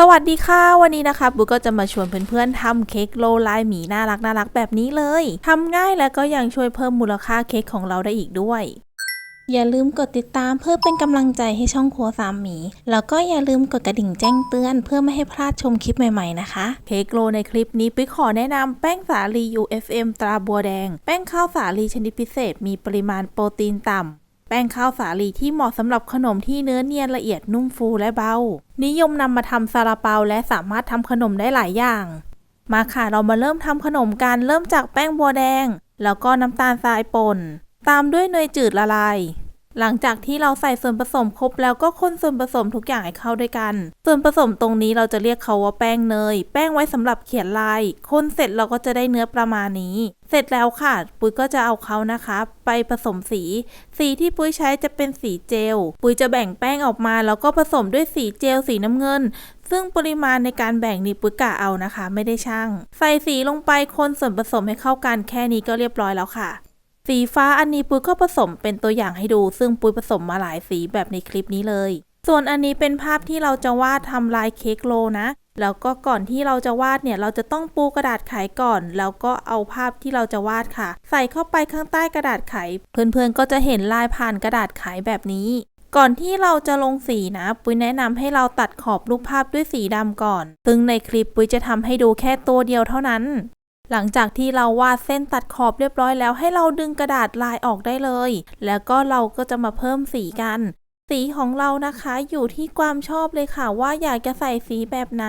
สวัสดีค่ะ วันนี้นะคะบุ๊กก็จะมาชวนเพื่อนๆทำเค้กโลลายหมีน่ารักน่ารักแบบนี้เลยทำง่ายแล้วก็ยังช่วยเพิ่มมูลค่าเค้กของเราได้อีกด้วย อย่าลืมกดติดตามเพื่อเป็นกำลังใจให้ช่องครัวสามหมี แล้วก็อย่าลืมกดกระดิ่งแจ้งเตือน เพื่อไม่ให้พลาดชมคลิปใหม่ๆนะคะ เค้กโลในคลิปนี้ปิ๊กขอแนะนำแป้งสาลี UFM ตราบัวแดง แป้งข้าวสาลีชนิดพิเศษ มีปริมาณโปรตีนต่ำ แป้งข้าวสาลีที่เหมาะสำหรับขนมที่เนื้อเนียนละเอียดนุ่มฟูและเบา นิยมนำมาทำซาลาเปาและสามารถทำขนมได้หลายอย่าง มาค่ะเรามาเริ่มทำขนมกันเริ่มจากแป้งบัวแดง แล้วก็น้ำตาลทรายป่น ตามด้วยเนยจืดละลาย หลังจากที่เราใส่ส่วนผสมครบแล้วก็คนส่วนผสมทุกอย่างให้เข้าด้วยกัน ส่วนผสมตรงนี้เราจะเรียกเขาว่าแป้งเนย แป้งไว้สำหรับเขียนลาย คนเสร็จเราก็จะได้เนื้อประมาณนี้ เสร็จแล้วค่ะ ปุ้ยก็จะเอาเขานะคะ ไปผสมสี สีที่ปุ้ยใช้จะเป็นสีเจล ปุ้ยจะแบ่งแป้งออกมา แล้วก็ผสมด้วยสีเจลสีน้ำเงินซึ่งปริมาณในการแบ่งนี่ปุ้ยกะเอานะคะ ไม่ได้ช่าง ใส่สีลงไปคนส่วนผสมให้เข้ากันแค่นี้ก็เรียบร้อยแล้วค่ะ สีฟ้าอันนี้ปุ้ยก็ผสมเป็นตัวอย่างให้ดู ซึ่งปุ้ยผสมมาหลายสีแบบในคลิปนี้เลย ส่วนอันนี้เป็นภาพที่เราจะวาดทำลายเค้กโลนะ แล้วก็ก่อนที่เราจะวาดเนี่ยเราจะต้องปูกระดาษไขก่อน แล้วก็เอาภาพที่เราจะวาดค่ะ ใส่เข้าไปข้างใต้กระดาษไข เพื่อนๆก็จะเห็นลายผ่านกระดาษไขแบบนี้ก่อนที่เราจะลงสีนะ ปุ้ยแนะนำให้เราตัดขอบรูปภาพด้วยสีดำก่อน ซึ่งในคลิปปุ้ยจะทำให้ดูแค่ตัวเดียวเท่านั้น หลังจากที่เราวาดเส้นตัดขอบเรียบร้อยแล้ว ให้เราดึงกระดาษลายออกได้เลย แล้วก็เราก็จะมาเพิ่มสีกัน สีของเรานะคะอยู่ที่ความชอบเลยค่ะว่าอยากจะใส่สีแบบไหน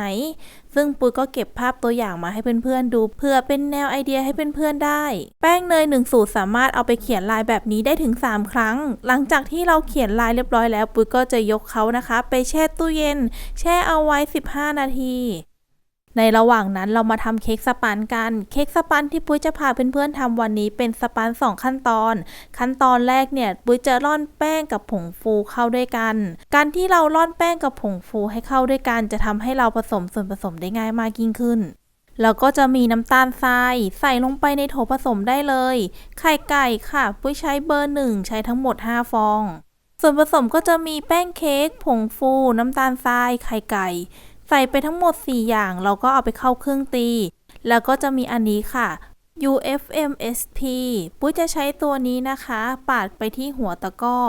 ซึ่งปุ้ยก็เก็บภาพตัวอย่างมาให้เพื่อนๆดูเพื่อเป็นแนวไอเดียให้เพื่อนๆได้ แป้งเนยหนึ่งสูตรสามารถเอาไปเขียนลายแบบนี้ได้ถึง 3 ครั้ง หลังจากที่เราเขียนลายเรียบร้อยแล้วปุ้ยก็จะยกเขานะคะ ไปแช่ตู้เย็น แช่เอาไว้ 15 นาที ในระหว่างนั้นเรามาทำเค้กสปันกัน เค้กสปันที่ปุ้ยจะพาเพื่อนๆทำวันนี้เป็นสปันสองขั้นตอน ขั้นตอนแรกเนี่ยปุ้ยจะร่อนแป้งกับผงฟูเข้าด้วยกัน การที่เราร่อนแป้งกับผงฟูให้เข้าด้วยกัน จะทำให้เราผสมส่วนผสมได้ง่ายมากยิ่งขึ้นแล้วก็จะมีน้ำตาลทราย ใส่ลงไปในโถผสมได้เลย ไข่ไก่ค่ะ ปุ้ยใช้เบอร์หนึ่งใช้ทั้งหมด 5 ฟอง ส่วนผสมก็จะมีแป้งเค้ก ผงฟู น้ำตาลทราย ไข่ไก่ ใส่ไปทั้งหมด 4 อย่าง เราก็เอาไปเข้าเครื่องตี แล้วก็จะมีอันนี้ค่ะ UFMSP ปุ้ยจะใช้ตัวนี้นะคะ ปาดไปที่หัวตะก้อ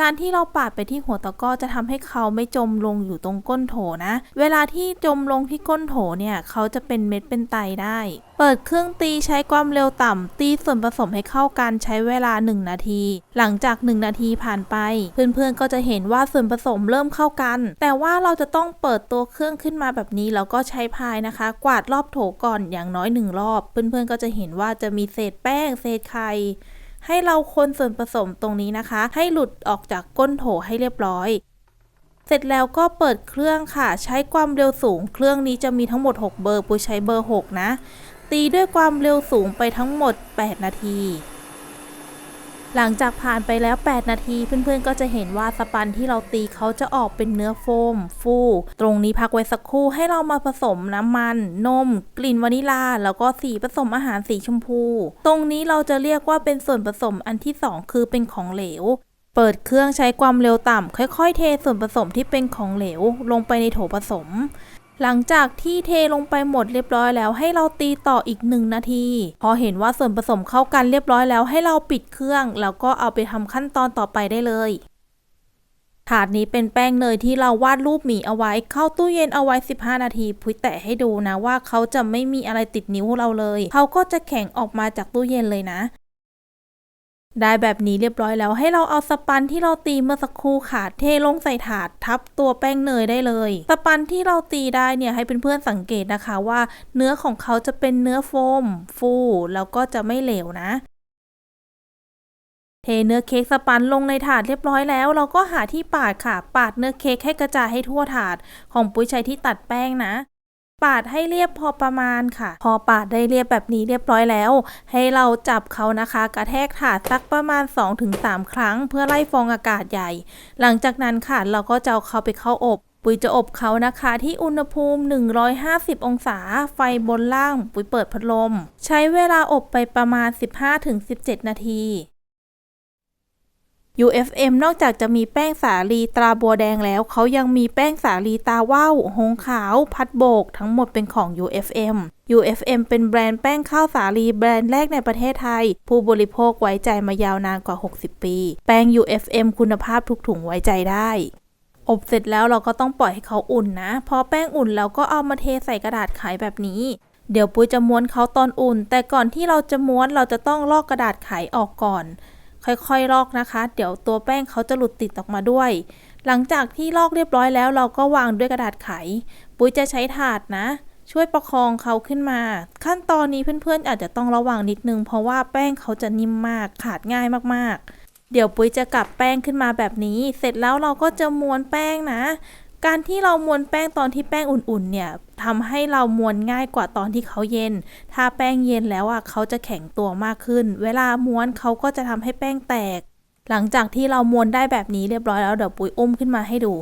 การที่เราปาดไปที่หัวตะก้อจะทำให้เขาไม่จมลงอยู่ตรงก้นโถนะ เวลาที่จมลงที่ก้นโถเนี่ย เขาจะเป็นเม็ดเป็นไตได้ เปิดเครื่องตีใช้ความเร็วต่ำ ตีส่วนผสมให้เข้ากันใช้เวลา 1 นาที หลังจาก 1 นาทีผ่านไป เพื่อนๆก็จะเห็นว่าส่วนผสมเริ่มเข้ากัน แต่ว่าเราจะต้องเปิดตัวเครื่องขึ้นมาแบบนี้แล้วก็ใช้พายนะคะ กวาดรอบโถก่อนอย่างน้อยหนึ่งรอบ เพื่อนๆก็จะเห็นว่าจะมีเศษแป้ง เศษไข่ให้เราคนส่วนผสมตรงนี้นะคะ ให้หลุดออกจากก้นโถให้เรียบร้อย เสร็จแล้วก็เปิดเครื่องค่ะ ใช้ความเร็วสูง เครื่องนี้จะมีทั้งหมด 6 เบอร์ปุยใช้เบอร์ 6 นะ ตีด้วยความเร็วสูงไปทั้งหมด 8 นาที หลังจากผ่านไปแล้ว 8 นาที เพื่อนๆ ก็จะเห็นว่าสปันที่เราตีเขาจะออกเป็นเนื้อโฟม ฟู ตรงนี้พักไว้สักครู่ให้เรามาผสมน้ำมัน นม กลิ่นวานิลา แล้วก็สีผสมอาหารสีชมพู ตรงนี้เราจะเรียกว่าเป็นส่วนผสมอันที่ 2 คือเป็นของเหลวเปิดเครื่องใช้ความเร็วต่ำค่อย ๆ เทส่วนผสมที่เป็นของเหลว ลงไปในโถผสม หลังจากที่เทลงไปหมดเรียบร้อยแล้ว ให้เราตีต่ออีก 1 นาที พอเห็นว่าส่วนผสมเข้ากันเรียบร้อยแล้ว ให้เราปิดเครื่อง แล้วก็เอาไปทำขั้นตอนต่อไปได้เลยถาดนี้เป็นแป้งเนยที่เราวาดรูปหมีเอาไว้ เข้าตู้เย็นเอาไว้ 15 นาที พุ้ยแตะให้ดูนะว่าเขาจะไม่มีอะไรติดนิ้วเราเลย เขาก็จะแข็งออกมาจากตู้เย็นเลยนะ ได้แบบนี้เรียบร้อยแล้วให้เราเอาสปันที่เราตีเมื่อสักครู่ค่ะ เทลงใส่ถาดทับตัวแป้งเนยได้เลย สปันที่เราตีได้เนี่ยให้เพื่อนๆสังเกตนะคะว่า เนื้อของเขาจะเป็นเนื้อโฟม ฟูแล้วก็จะไม่เหลวนะ เทเนื้อเค้กสปันลงในถาดเรียบร้อยแล้ว เราก็หาที่ปาดค่ะ ปาดเนื้อเค้กให้กระจายให้ทั่วถาด ของปุ้ยใช้ที่ตัดแป้งนะ ปาดให้เรียบพอประมาณค่ะ พอปาดได้เรียบแบบนี้เรียบร้อยแล้ว ให้เราจับเขานะคะ กระแทกถาดสักประมาณ 2-3 ครั้ง เพื่อไล่ฟองอากาศใหญ่ หลังจากนั้นค่ะเราก็จะเอาเขาไปเข้าอบปุ๋ยจะอบเขานะคะที่อุณหภูมิ 150 องศา ไฟบนล่าง ปุ๋ยเปิดพัดลม ใช้เวลาอบไปประมาณ 15-17 นาที UFM นอกจากจะมีแป้งสาลีตราบัวแดงแล้ว เขายังมีแป้งสาลีตาว่าวหงขาว พัดโบก ทั้งหมดเป็นของ UFM UFM เป็นแบรนด์แป้งข้าวสาลีแบรนด์แรกในประเทศไทย ผู้บริโภคไว้ใจมายาวนานกว่า 60 ปี แป้ง UFM คุณภาพทุกถุงไว้ใจได้อบเสร็จแล้วเราก็ต้องปล่อยให้เขาอุ่นนะ พอแป้งอุ่นแล้วก็เอามาเทใส่กระดาษขายแบบนี้ เดี๋ยวปุ้ยจะม้วนเขาตอนอุ่น แต่ก่อนที่เราจะม้วนเราจะต้องลอกกระดาษขายออกก่อน ค่อยๆลอกนะคะ เดี๋ยวตัวแป้งเขาจะหลุดติดออกมาด้วย หลังจากที่ลอกเรียบร้อยแล้ว เราก็วางด้วยกระดาษไข ปุ้ยจะใช้ถาดนะ ช่วยประคองเขาขึ้นมา ขั้นตอนนี้เพื่อนๆอาจจะต้องระวังนิดนึง เพราะว่าแป้งเขาจะนิ่มมากขาดง่ายมากๆเดี๋ยวปุ้ยจะกลับแป้งขึ้นมาแบบนี้ เสร็จแล้วเราก็จะม้วนแป้งนะ การที่เรามวนแป้งตอนที่แป้งอุ่นๆเนี่ยทำให้เรามวนง่ายกว่าตอนที่เขาเย็น ถ้าแป้งเย็นแล้วอะเขาจะแข็งตัวมากขึ้น เวลาม้วนเขาก็จะทำให้แป้งแตก หลังจากที่เรามวนได้แบบนี้เรียบร้อยแล้วเดี๋ยวปุ้ยอุ้มขึ้นมาให้ดู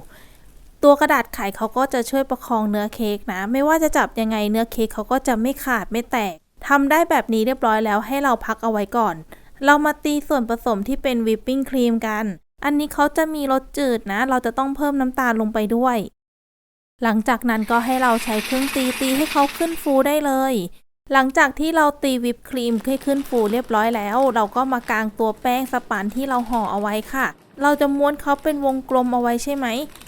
ตัวกระดาษไขเขาก็จะช่วยประคองเนื้อเค้กนะ ไม่ว่าจะจับยังไงเนื้อเค้กเขาก็จะไม่ขาดไม่แตกทำได้แบบนี้เรียบร้อยแล้วให้เราพักเอาไว้ก่อน เรามาตีส่วนผสมที่เป็นวิปปิ้งครีมกัน อันนี้เขาจะมีรสจืดนะ เราจะต้องเพิ่มน้ำตาลลงไปด้วย หลังจากนั้นก็ให้เราใช้เครื่องตีตีให้เขาขึ้นฟูได้เลย หลังจากที่เราตีวิปครีมให้ขึ้นฟูเรียบร้อยแล้ว เราก็มากางตัวแป้งสปันที่เราห่อเอาไว้ค่ะ เราจะม้วนเขาเป็นวงกลมเอาไว้ใช่ไหม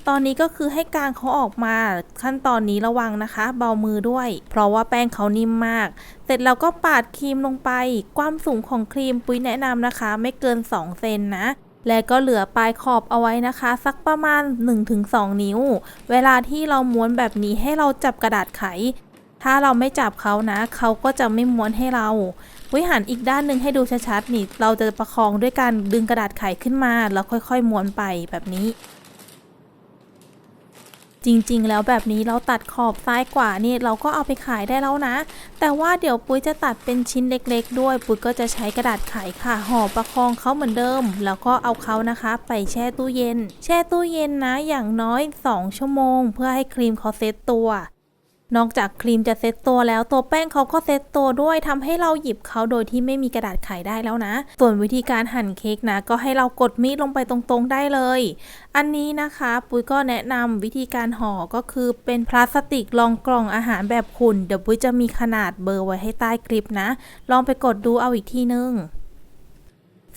ตอนนี้ก็คือให้กางเขาออกมา ขั้นตอนนี้ระวังนะคะ เบามือด้วย เพราะว่าแป้งเขานิ่มมาก เสร็จแล้วก็ปาดครีมลงไป ความสูงของครีมปุ้ยแนะนำนะคะ ไม่เกิน 2 เซนนะ และก็เหลือปลายขอบเอาไว้นะคะ สักประมาณ 1-2 นิ้ว เวลาที่เราม้วนแบบนี้ให้เราจับกระดาษไข ถ้าเราไม่จับเขานะ เขาก็จะไม่ม้วนให้เราวิหันอีกด้านหนึ่งให้ดูชัดๆนี่ เราจะประคองด้วยการดึงกระดาษไขขึ้นมา แล้วค่อยๆม้วนไปแบบนี้ จริงๆ แล้วแบบนี้เราตัดขอบซ้ายกว่านี่เราก็เอาไปขายได้แล้วนะ แต่ว่าเดี๋ยวปุ้ยจะตัดเป็นชิ้นเล็กๆ ด้วย ปุ้ยก็จะใช้กระดาษไขค่ะห่อประคองเขาเหมือนเดิม แล้วก็เอาเขานะคะ ไปแช่ตู้เย็น แช่ตู้เย็นนะอย่างน้อย 2 ชั่วโมง เพื่อให้ครีมเขาเซตตัว นอกจากครีมจะเซตตัวแล้วตัวแป้งเขาก็เซตตัวด้วยทำให้เราหยิบเขาโดยที่ไม่มีกระดาษไขได้แล้วนะ ส่วนวิธีการหั่นเค้กนะ ก็ให้เรากดมีดลงไปตรงๆได้เลย อันนี้นะคะปุ้ยก็แนะนำวิธีการห่อก็คือเป็นพลาสติกรองกล่องอาหารแบบขุ่นเดี๋ยวปุ้ยจะมีขนาดเบอร์ไว้ให้ใต้คลิปนะ ลองไปกดดูเอาอีกทีนึง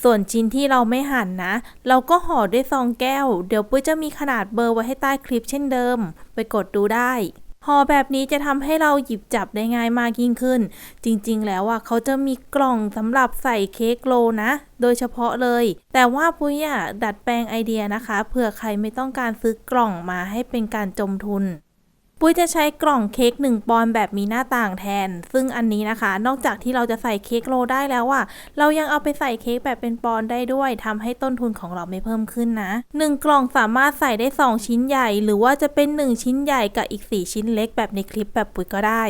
ส่วนชิ้นที่เราไม่หั่นนะ เราก็ห่อด้วยซองแก้ว เดี๋ยวปุ้ยจะมีขนาดเบอร์ไว้ให้ใต้คลิปเช่นเดิม ไปกดดูได้ ห่อแบบนี้จะทำให้เราหยิบจับได้ง่ายมากยิ่งขึ้น จริงๆ แล้วอะเขาจะมีกล่องสำหรับใส่เค้กโลนะ โดยเฉพาะเลย แต่ว่าปุ้ยอะดัดแปลงไอเดียนะคะเผื่อใครไม่ต้องการซื้อกล่องมาให้เป็นการจมทุน ปุ้ยจะใช้กล่องเค้ก1ปอนด์แบบมีหน้าต่างแทน ซึ่งอันนี้นะคะ นอกจากที่เราจะใส่เค้กโลได้แล้วอะเรายังเอาไปใส่เค้กแบบเป็นปอนด์ได้ด้วยทำให้ต้นทุนของเราไม่เพิ่มขึ้นนะ 1 กล่องสามารถใส่ได้ 2 ชิ้นใหญ่ หรือว่าจะเป็น 1 ชิ้นใหญ่กับอีก 4 ชิ้นเล็กแบบในคลิปแบบปุ้ยก็ได้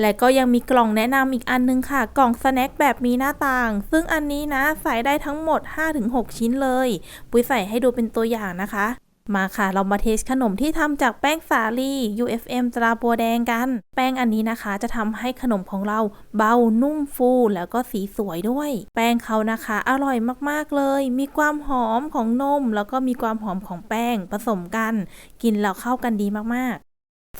และก็ยังมีกล่องแนะนำอีกอันนึงค่ะ กล่องสแน็คแบบมีหน้าต่าง ซึ่งอันนี้นะ ใส่ได้ทั้งหมด 5-6 ชิ้นเลย ปุ้ยใส่ให้ดูเป็นตัวอย่างนะคะ มาค่ะ เรามาเทสขนมที่ทำจากแป้งสาลี UFM ตราบัวแดงกัน แป้งอันนี้นะคะจะทำให้ขนมของเราเบานุ่มฟูแล้วก็สีสวยด้วย แป้งเขานะคะ อร่อยมากๆเลย มีความหอมของนม แล้วก็มีความหอมของแป้งผสมกัน กินแล้วเข้ากันดีมาก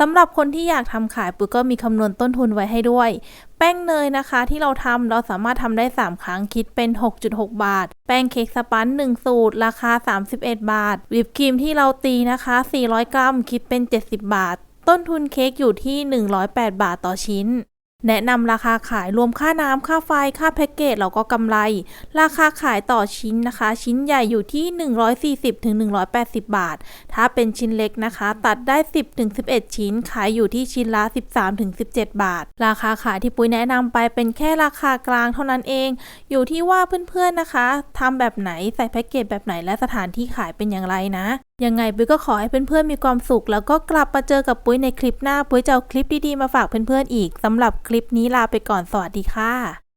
สำหรับคนที่อยากทำขายปุ๋ยก็มีคำนวณต้นทุนไว้ให้ด้วย แป้งเนยนะคะที่เราทำเราสามารถทำได้ 3 ครั้งคิดเป็น 6.6 บาท แป้งเค้กสปัน 1 สูตร ราคา 31 บาท วิปครีมที่เราตีนะคะ 400 กรัม คิดเป็น 70 บาท ต้นทุนเค้กอยู่ที่ 108 บาทต่อชิ้น แนะนำราคาขายรวมค่าน้ำค่าไฟค่าแพ็กเกจเราก็กำไร ราคาขายต่อชิ้นนะคะ ชิ้นใหญ่อยู่ที่ 140-180 บาท ถ้าเป็นชิ้นเล็กนะคะ ตัดได้ 10-11 ชิ้น ขายอยู่ที่ชิ้นละ 13-17 บาท ราคาขายที่ปุ้ยแนะนำไปเป็นแค่ราคากลางเท่านั้นเอง อยู่ที่ว่าเพื่อนๆนะคะทำแบบไหนใส่แพ็กเกจแบบไหนและสถานที่ขายเป็นอย่างไรนะ ยังไงปุ้ยก็ขอให้เพื่อนๆมีความสุข แล้วก็กลับมาเจอกับปุ้ยในคลิปหน้าปุ้ยจะเอาคลิปดีๆมาฝากเพื่อนๆอีกสำหรับคลิปนี้ลาไปก่อนสวัสดีค่ะ